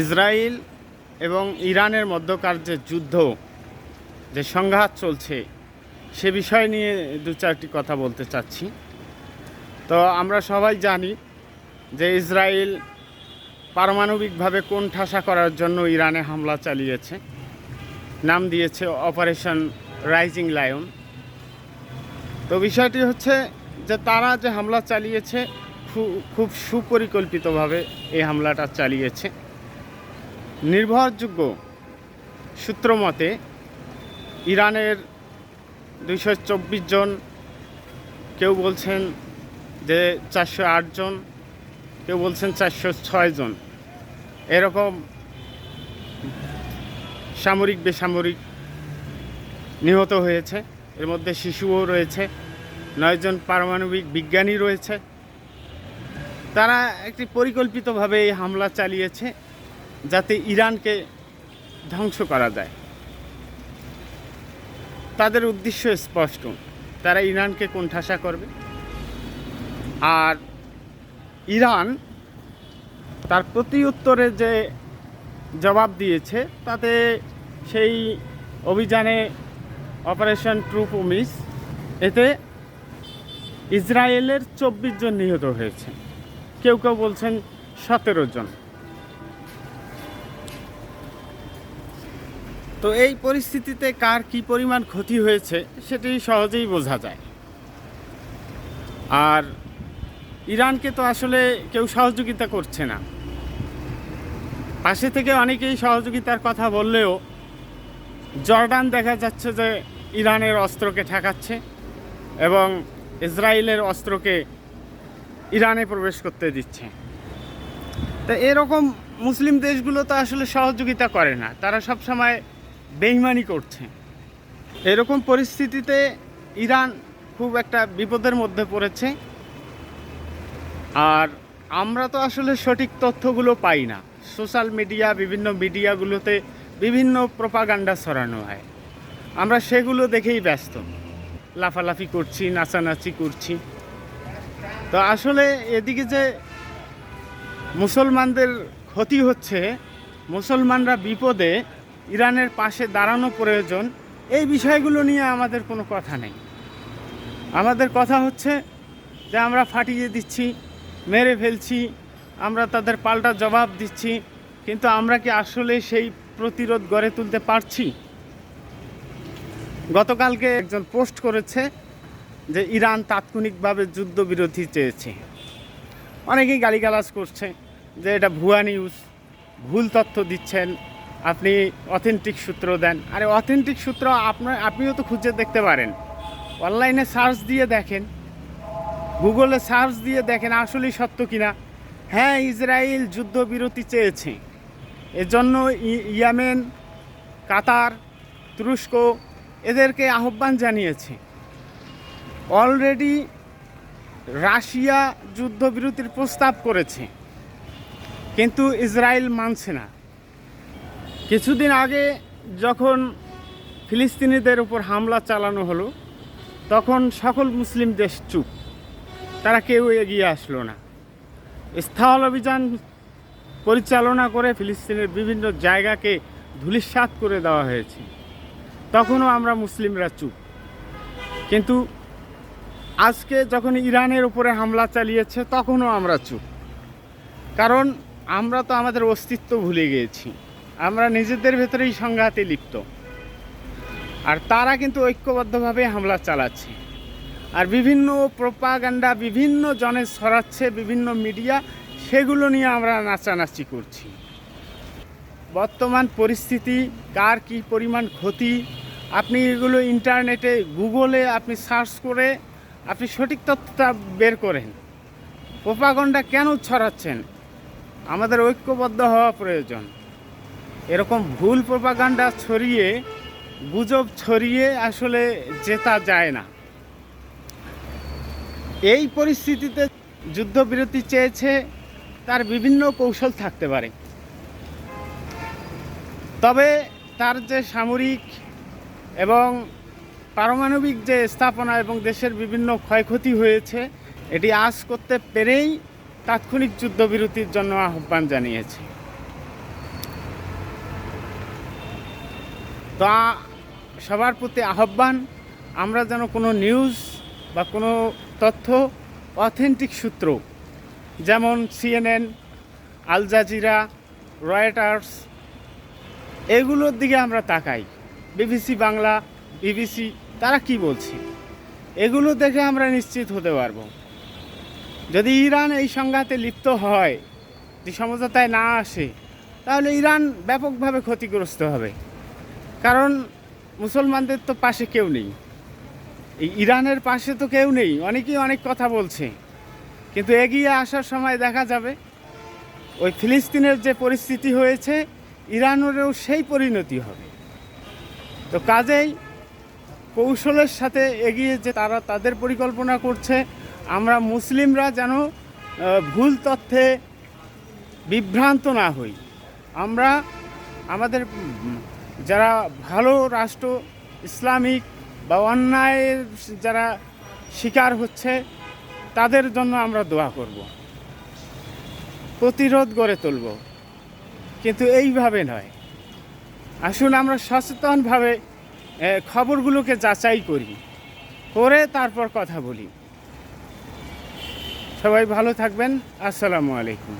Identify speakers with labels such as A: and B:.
A: Israel এবং ইরানের মধ্যকার যে যুদ্ধ যে সংঘাত চলছে, সে বিষয় নিয়ে দু চারটি কথা বলতে চাচ্ছি। তো আমরা সবাই জানি যে ইসরায়েল পারমাণবিকভাবে কোন ঠাসা করার জন্য ইরানে হামলা চালিয়েছে। নাম দিয়েছে অপারেশন রাইজিং লায়ন। তো বিষয়টি হচ্ছে যে তারা যে হামলা চালিয়েছে খুব সুপরিকল্পিতভাবে এই হামলাটা চালিয়েছে। নির্ভরযোগ্য সূত্র মতে ইরানের দুইশো চব্বিশ জন, কেউ বলছেন যে চারশো আট জন, কেউ বলছেন চারশো ছয় জন। এরকম সামরিক, বেসামরিক নিহত হয়েছে। এর মধ্যে শিশুও রয়েছে নয়জন পারমাণবিক বিজ্ঞানী রয়েছে। তারা একটি পরিকল্পিতভাবে এই হামলা চালিয়েছে। যাতে ইরানকে ধ্বংস করা যায়। তাদের উদ্দেশ্য স্পষ্ট। তারা ইরানকে কোণঠাসা করবে। আর ইরান তার প্রতি উত্তরে যে জবাব দিয়েছে, তাতে সেই অভিযানে অপারেশন ট্রু প্রমিস এতে ইসরায়েলের চব্বিশ জন নিহত হয়েছে। কেউ কেউ বলছেন সতেরো জন। তো এই পরিস্থিতিতে কার কি পরিমাণ ক্ষতি হয়েছে সেটি সহজেই বোঝা যায়। আর ইরানকে তো আসলে কেউ সহযোগিতা করছে না। পাশে থেকে অনেকেই সহযোগিতার কথা বললেও জর্ডান দেখা যাচ্ছে যে ইরানের অস্ত্রকে ঠেকাচ্ছে এবং ইসরায়েলের অস্ত্রকে ইরানে প্রবেশ করতে দিচ্ছে। তা এরকম মুসলিম দেশগুলো তো আসলে সহযোগিতা করে না। তারা সব সময় বেইমানি করছে। এরকম পরিস্থিতিতে ইরান খুব একটা বিপদের মধ্যে পড়েছে। আর আমরা তো আসলে সঠিক তথ্যগুলো পাই না। সোশ্যাল মিডিয়া, বিভিন্ন মিডিয়াগুলোতে বিভিন্ন প্রপাগান্ডা ছড়ানো হয়। আমরা সেগুলো দেখেই ব্যস্ত। লাফালাফি করছি, নাচানাচি করছি। তো আসলে এদিকে যে মুসলমানদের ক্ষতি হচ্ছে, মুসলমানরা বিপদে ইরানের পাশে দাঁড়ানো প্রয়োজন, এই বিষয়গুলো নিয়ে আমাদের কোনো কথা নেই। আমাদের কথা হচ্ছে যে আমরা ফাটিয়ে দিচ্ছি, মেরে ফেলছি, আমরা তাদের পাল্টা জবাব দিচ্ছি, কিন্তু আমরা কি আসলে সেই প্রতিরোধ গড়ে তুলতে পারছি? গতকালকে একজন পোস্ট করেছে যে ইরান তাৎক্ষণিকভাবে যুদ্ধবিরতি চেয়েছে। অনেকেই গালিগালাজ করছে যে এটা ভুয়া নিউজ, ভুল তথ্য দিচ্ছেন আপনি অথেন্টিক সূত্র দেন। আরে অথেন্টিক সূত্র আপনার, আপনিও তো খুঁজে দেখতে পারেন। অনলাইনে সার্চ দিয়ে দেখেন। গুগলে সার্চ দিয়ে দেখেন আসলেই সত্য কিনা। হ্যাঁ ইসরায়েল যুদ্ধবিরতি চেয়েছে। এজন্য ইয়ামেন, কাতার, তুরস্ক এদেরকে আহ্বান জানিয়েছে। অলরেডি রাশিয়া যুদ্ধবিরতির প্রস্তাব করেছে। কিন্তু ইসরায়েল মানছে না। কিছুদিন আগে যখন ফিলিস্তিনিদের উপর হামলা চালানো হলো, তখন সকল মুসলিম দেশ চুপ। তারা কেউ এগিয়ে আসলো না। স্থল অভিযান পরিচালনা করে ফিলিস্তিনের বিভিন্ন জায়গাকে ধূলিসাৎ করে দেওয়া হয়েছে। তখনও আমরা মুসলিমরা চুপ। কিন্তু আজকে যখন ইরানের উপরে হামলা চালিয়েছে, তখনও আমরা চুপ। কারণ আমরা তো আমাদের অস্তিত্ব ভুলে গিয়েছি। আমরা নিজেদের ভেতরেই সংঘাতে লিপ্ত। আর তারা কিন্তু ঐক্যবদ্ধভাবে হামলা চালাচ্ছে। আর বিভিন্ন প্রপাগান্ডা, বিভিন্ন জনে ছড়াচ্ছে, বিভিন্ন মিডিয়া, সেগুলো নিয়ে আমরা নাচানাচি করছি। বর্তমান পরিস্থিতি, কার কি পরিমাণ ক্ষতি, আপনি এগুলো ইন্টারনেটে, গুগলে আপনি সার্চ করে, আপনি সঠিক তথ্যটা বের করেন। প্রপাগন্ডা কেন ছড়াচ্ছেন? আমাদের ঐক্যবদ্ধ হওয়া প্রয়োজন। এরকম ভুল প্রপাগান্ডা ছড়িয়ে, গুজব ছড়িয়ে আসলে জেতা যায় না। এই পরিস্থিতিতে যুদ্ধবিরতি চেয়েছে, তার বিভিন্ন কৌশল থাকতে পারে। তবে তার যে সামরিক এবং পারমাণবিক যে স্থাপনা এবং দেশের বিভিন্ন ক্ষয়ক্ষতি হয়েছে, এটি আজ করতে পেরেই তাৎক্ষণিক যুদ্ধবিরতির জন্য আহ্বান জানিয়েছে। তো সবার প্রতি আহ্বান, আমরা যেন কোনো নিউজ বা কোনো তথ্য অথেন্টিক সূত্র, যেমন সিএনএন, আল জাজিরা, রয়টার্স, এগুলোর দিকে আমরা তাকাই। বিবিসি বাংলা, বিবিসি, তারা কি বলছে? এগুলো দেখে আমরা নিশ্চিত হতে পারব। যদি ইরান এই সংঘাতে লিপ্ত হয় যে সমঝোতায় না আসে, তাহলে ইরান ব্যাপকভাবে ক্ষতিগ্রস্ত হবে। কারণ মুসলমানদের তো পাশে কেউ নেই। এই ইরানের পাশে তো কেউ নেই, অনেকেই অনেক কথা বলছে। কিন্তু এগিয়ে আসার সময় দেখা যাবে, ওই ফিলিস্তিনের যে পরিস্থিতি হয়েছে, ইরানেরও সেই পরিণতি হবে। তো কাজেই কৌশলের সাথে এগিয়ে যে তারা তাদের পরিকল্পনা করছে, আমরা মুসলিমরা যেন ভুল তথ্যে বিভ্রান্ত না হই। আমরা আমাদের যারা ভালো রাষ্ট্র, ইসলামিক বা অন্যায়ের যারা শিকার হচ্ছে, তাদের জন্য আমরা দোয়া করব। প্রতিরোধ গড়ে তুলব। কিন্তু এইভাবে নয়। আসুন আমরা সচেতনভাবে খবরগুলোকে যাচাই করি। করে তারপর কথা বলি। সবাই ভালো থাকবেন। আসসালামু আলাইকুম।